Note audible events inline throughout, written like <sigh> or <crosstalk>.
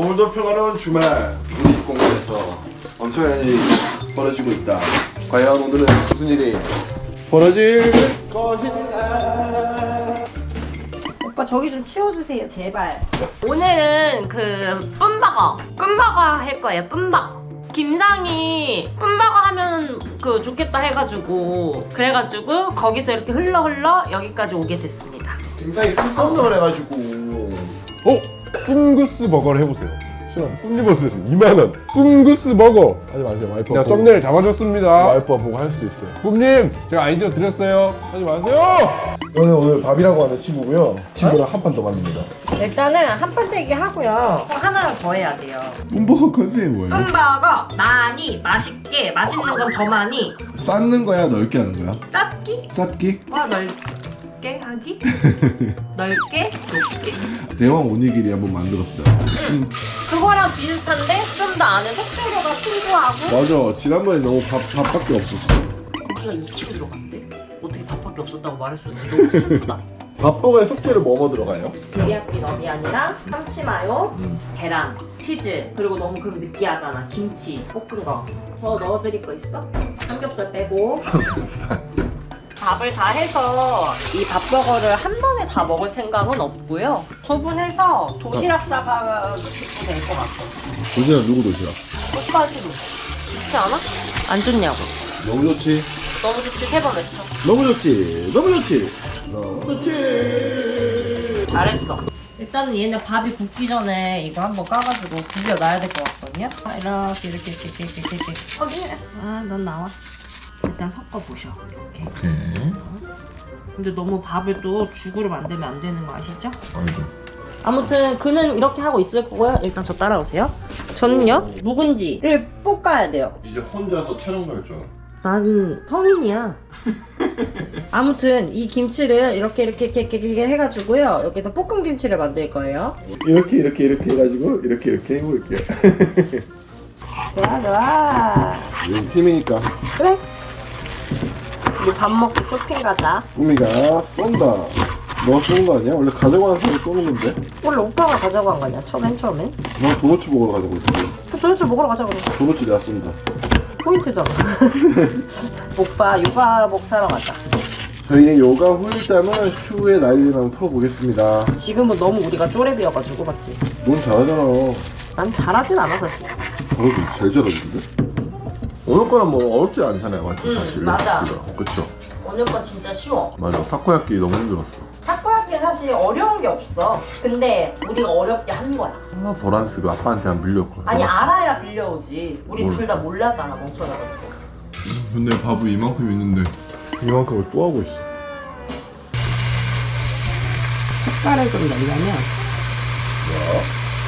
오늘도 평화로운 주말. 우리 공간에서 엄청난 일이 벌어지고 있다. 과연 오늘은 무슨 일이? 벌어질 것인가? 오빠 저기 좀 치워주세요 제발. 오늘은 그 뿜바거. 뿜바거 할 거예요 뿜바거. 김상이 뿜바거 하면 그 좋겠다 해가지고 그래가지고 거기서 이렇게 흘러 흘러 여기까지 오게 됐습니다. 굉장히 상깜놀 해가지고. 어? 꿈구스 버거를 해보세요. 시원. 꿈리버스에서 2만원. 꿈구스 버거. 하지 마세요. 와이프. 내가 썸네일 잡아줬습니다. 와이프가 보고 할 수도 있어요. 꿈님, 제가 아이디어 드렸어요. 하지 마세요. 저는 오늘 밥이라고 하는 친구고요. 친구랑 한 판 더 만듭니다. 일단은 한판 떼기 하고요 하나 더 해야 돼요 뿜버거 컨셉이 뭐예요? 뿜바거 많이 맛있게 맛있는 건 더 많이 쌓는 거야, 넓게 하는 거야? 쌓기 쌓기? 와 넓 게 하기? <laughs> 넓게? 높게? 대왕 오니기리 한번 만들었어요. 그거랑 비슷한데 좀 더 안에 속재료가 풍부하고? 맞아. 지난번에 너무 밥, 밥밖에 없었어. 고기가 2kg 들어갔는데? 어떻게 밥밖에 없었다고 말할 수 있지 너무 슬프다. <laughs> 밥버거에 속재료 뭐뭐 들어가요? 데리야끼 너비안이랑 참치 마요 계란 치즈 그리고 너무 그럼 느끼하잖아. 김치 볶은 거 더 넣어드릴 거 있어? 삼겹살 빼고 밥을 다 해서 이 밥버거를 한 번에 다 먹을 생각은 없고요 소분해서 도시락 싸가 될것 같아 도시락 누구 도시락? 오빠지도 좋지 않아? 안 좋냐고 너무 좋지. 너무 좋지 세 번 외쳐 너무 좋지. 너무 좋지. 너무 좋지. 잘했어. 일단은 얘네 밥이 굳기 전에 이거 한번 까가지고 비벼 놔야 될 것 같거든요. 아, 이렇게 이렇게 이렇게 이렇게 이렇게 이렇게. 어, 아, 넌 나와. 일단 섞어 보셔. 이렇게. 오케이. 근데 너무 밥을 또 죽으로 만들면 안 되는 거 아시죠? 알죠. 아무튼 그는 이렇게 하고 있을 거고요. 일단 저 따라오세요. 저는요 묵은지를 볶아야 돼요. 이제 혼자서 촬영 갈줄 알아. 난 성인이야. <laughs> 아무튼 이 김치를 이렇게 이렇게 이렇게 이렇게, 이렇게 해가지고요 여기다 볶음 김치를 만들 거예요. 이렇게 이렇게 이렇게 해가지고 이렇게 이렇게 해볼게요. <laughs> 좋아 좋아. 우리 팀이니까 그래. 우리 밥 먹고 쇼핑 가자. 꾸미가 쏜다. 너 쏘는 거 아니야? 원래 가져가는 사람이 쏘는 건데. 원래 오빠가 가져간 거냐? 처음엔 처음엔? 너 도너츠 먹으러 가자고 했지. 그 도대체 먹으러 가자 그래. 도너츠 내가 쏜다. 포인트잖아. <laughs> 오빠 육아복 사러 가자. 저희의 요가 후일담은 추후에 난리를 한번 풀어보겠습니다. 지금은 너무 우리가 쪼렙이어가지고 맞지? 넌 잘하잖아. 난 잘하진 않아 사실. 저도 제일 잘하던데? 오늘 거는 뭐 어렵지 않잖아요, 맞지? 응, 사실. 맞아. 그쵸? 오늘 건 진짜 쉬워. 맞아. 타코야끼 너무 힘들었어. 탁구하기 사실 어려운 게 없어. 근데 우리가 어렵게 한 거야. 하나 도란스 그 아빠한테 한 밀렸거든. 아니 알아야 빌려오지. 우리 뭘. 둘다 몰랐잖아 멍청해가지고. 근데 밥이 이만큼 있는데. 이만큼을 또 하고 있어. 색깔을 좀 내려면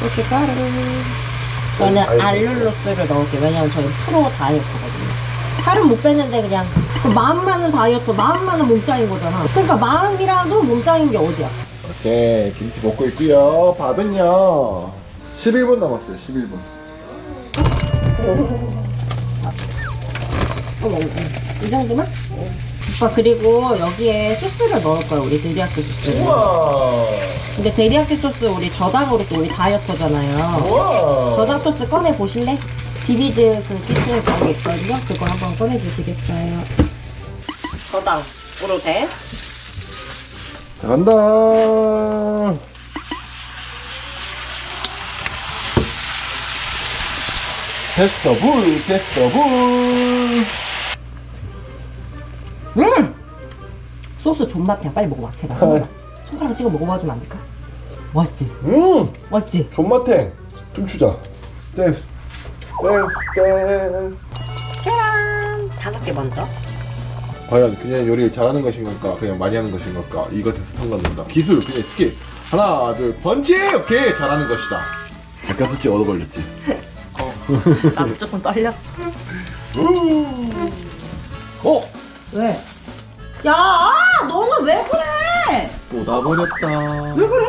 고춧가루 저는 알룰로스를 넣을게요 왜냐면 저희 프로 다이어트거든요 살은 못 빼는데 그냥 그 마음만은 다이어트 마음만은 몸짱인 거잖아 그러니까 마음이라도 몸짱인 게 어디야 오케이. 김치 먹고 있고요. 밥은요. 11분 남았어요, 11분. 어머 이 정도만? 오빠 그리고 여기에 소스를 넣을 거야 우리 데리야끼 소스 우와. 근데 데리야끼 소스 우리 저당으로 또 우리 다이어트잖아요 우와. 저당 소스 꺼내 보실래? 비비드 그 키친 거기 있거든요. 그거 한번 꺼내 주시겠어요? 저당으로 돼? 자, 간다. 테스터 불, 테스터 불. 음! 소스 존맛이야. 빨리 먹어봐. 제발. 손가락, 손가락 찍어 먹어봐주면 안 될까? 맛있지? 음, 맛있지? 존맛탱. 춤추자. 댄스. 댄스, 댄스. 계란 다섯 개 먼저. 과연 그냥 요리를 잘하는 것인 걸까? 그냥 많이 하는 것인 걸까? 이것에서 판단된다. 기술, 그냥 스킬. 하나, 둘, 번지! 오케이, 잘하는 것이다. 약간 솔직히 얻어 걸렸지. 어. <laughs> 나도 조금 떨렸어. 어? 왜? 야, 아, 너는 왜 그래? 쏟아버렸다. 왜 그래?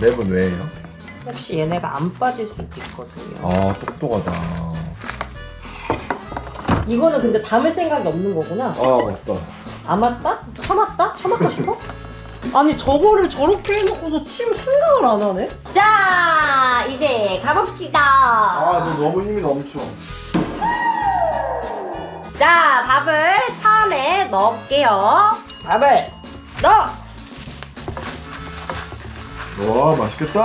랩은 왜예요? 혹시 얘네가 안 빠질 수도 있거든요. 아, 똑똑하다. 이거는 근데 담을 생각이 없는 거구나. 아, 맞다. 아 맞다? 참았다? 참았다 싶어? 아니 저거를 저렇게 해놓고서 침 생각을 안 하네? 자 이제 가봅시다 아, 너 너무 힘이 넘쳐. 자 밥을 처 음에 넣을게요 밥을 넣어 와, 맛있겠다.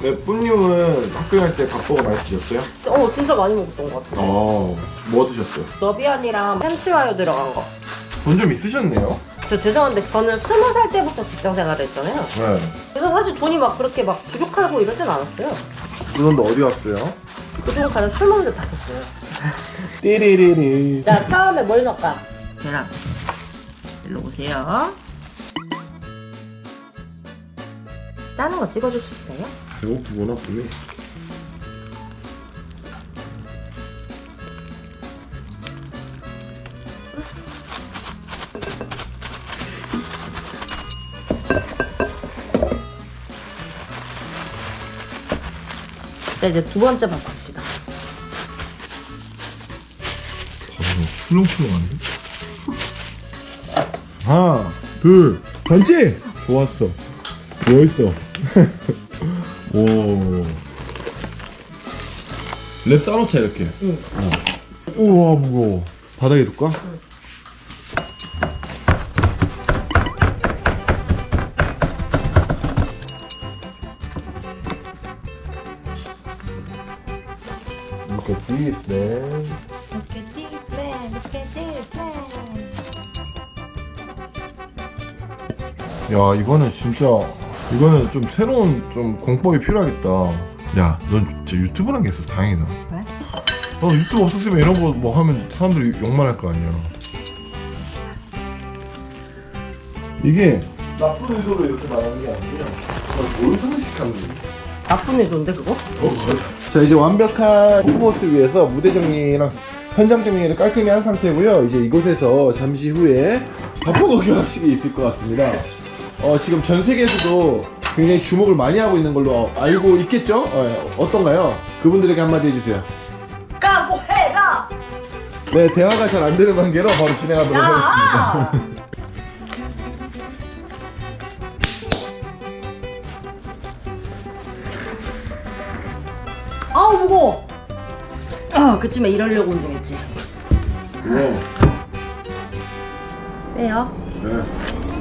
네, 뿌님은 학교 갈 때 밥버거 많이 드셨어요? 어 진짜 많이 먹었던 것 같아 어, 뭐 드셨어요? 너비안이랑 참치마요 들어간 거. 돈 좀 있으셨네요. 저 죄송한데 저는 스무 살 때부터 직장 생활을 했잖아요. 네. 그래서 사실 돈이 막 그렇게 막 부족하고 이러진 않았어요. 그런데 어디 갔어요? 그동안 가서 술 먹는 데다 썼어요. <laughs> 띠리리리. 자 처음에 뭘 넣을까? 계란. 일로 오세요. 짜는 거 찍어줄 수 있어요? 배고프구나, 뿌님. 자 이제 두 번째 밥 갑시다. 출렁출렁한데? 하나, 둘, 번지! 좋았어. 멋있어. <laughs> 오. 랩 싸놓자, 이렇게. 응. 어. 우와, 무거워. 바닥에 둘까? Look at this, man. 야 이거는 진짜 이거는 좀 새로운 좀 공법이 필요하겠다. 야 넌 진짜 유튜브란 게 있어서 다행이다. 왜? 너 유튜브 없었으면 이런 거 뭐 하면 사람들이 욕만 할 거 아니야. 이게 나쁜 의도로 이렇게 말하는 게 아니라 뭘 상식하는 거야? 나쁜 의도인데 그거? 자 이제 완벽한 퍼포먼스를 위해서 무대 정리랑 현장 정리를 깔끔히 한 상태고요. 이제 이곳에서 잠시 후에 밥버거 결합식이 있을 것 같습니다 어, 지금 전 세계에서도 굉장히 주목을 많이 하고 있는 걸로 알고 있겠죠? 어, 어떤가요? 그분들에게 한마디 해주세요 까고 해라! 네 대화가 잘 안 되는 관계로 바로 진행하도록 하겠습니다 야! 아우 무거워. 아 그쯤에 이러려고 운동했지. 네. 빼요. 네.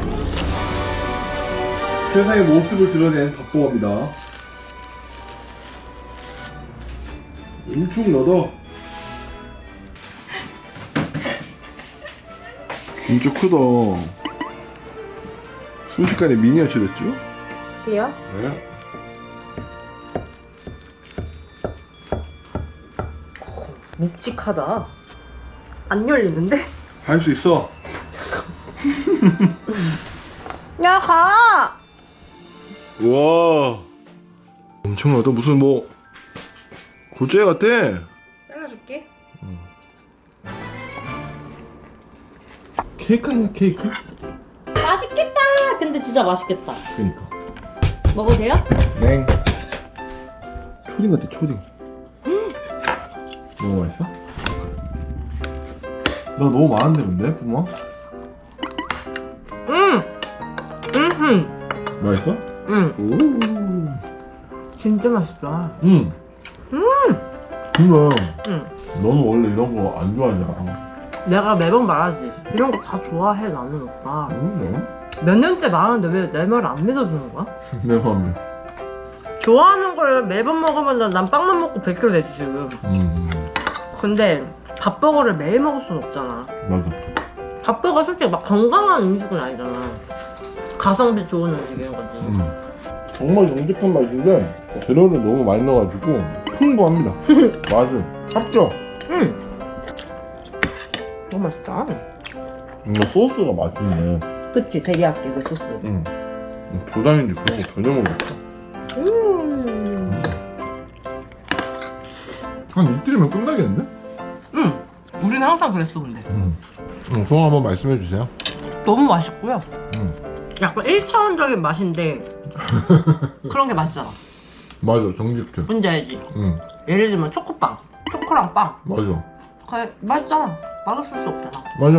세상의 모습을 드러낸 박보입니다 엄청 넣어 진짜 크다 순식간에 미니어처 됐죠? 쓸게요. 네 묵직하다. 안 열리는데? 할 수 있어 야 가! 우와 엄청 나다 무슨 뭐 골짜기 같아 잘라줄게. 케이크 아니야 케이크? 맛있겠다. 근데 진짜 맛있겠다. 그니까 먹어도 돼요? 냉 초딩 같아 초딩 너무 맛있어? 나 너무 많은데 근데 뿜어? 응. 응. 맛있어? 응. 오. 진짜 맛있다. 응. 음. 근데 응. 너는 원래 이런 거 안 좋아하잖아. 내가 매번 말하지. 이런 거 다 좋아해 나는 오빠. 응. 몇 년째 말하는데 왜 내 말 안 믿어주는 거야? <laughs> 내 맘에. 좋아하는 걸 매번 먹으면 난 빵만 먹고 100kg 되지 지금. 음. 근데 밥버거를 매일 먹을 순 없잖아. 맞아. 밥버거 솔직히 막 건강한 음식은 아니잖아. 가성비 좋은 음식인 거지. 음. 정말 정직한 맛인데 재료를 너무 많이 넣어가지고 풍부합니다. <laughs> 맛은 합격. 응. 너무 맛있다. 이거 소스가 맛있네. 그치 데리야끼 그 소스. 응. 조장인지 그런 거 전혀 모르겠다. 음. 한 이틀이면 끝나겠는데? 응. 우리는 항상 그랬어 근데. 응. 응, 소원 한번 말씀해 주세요. 너무 맛있고요. 응. 약간 1차원적인 맛인데 <laughs> 그런 게 맛있잖아. 맞아, 정직해. 뭔지 알지? 응, 예를 들면 초코빵, 초코랑 빵. 맞아. 그 맛있잖아. 맛없을 수 없잖아. 맞아.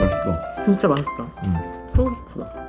맛있다. 진짜 맛있다. 음. 소스프다.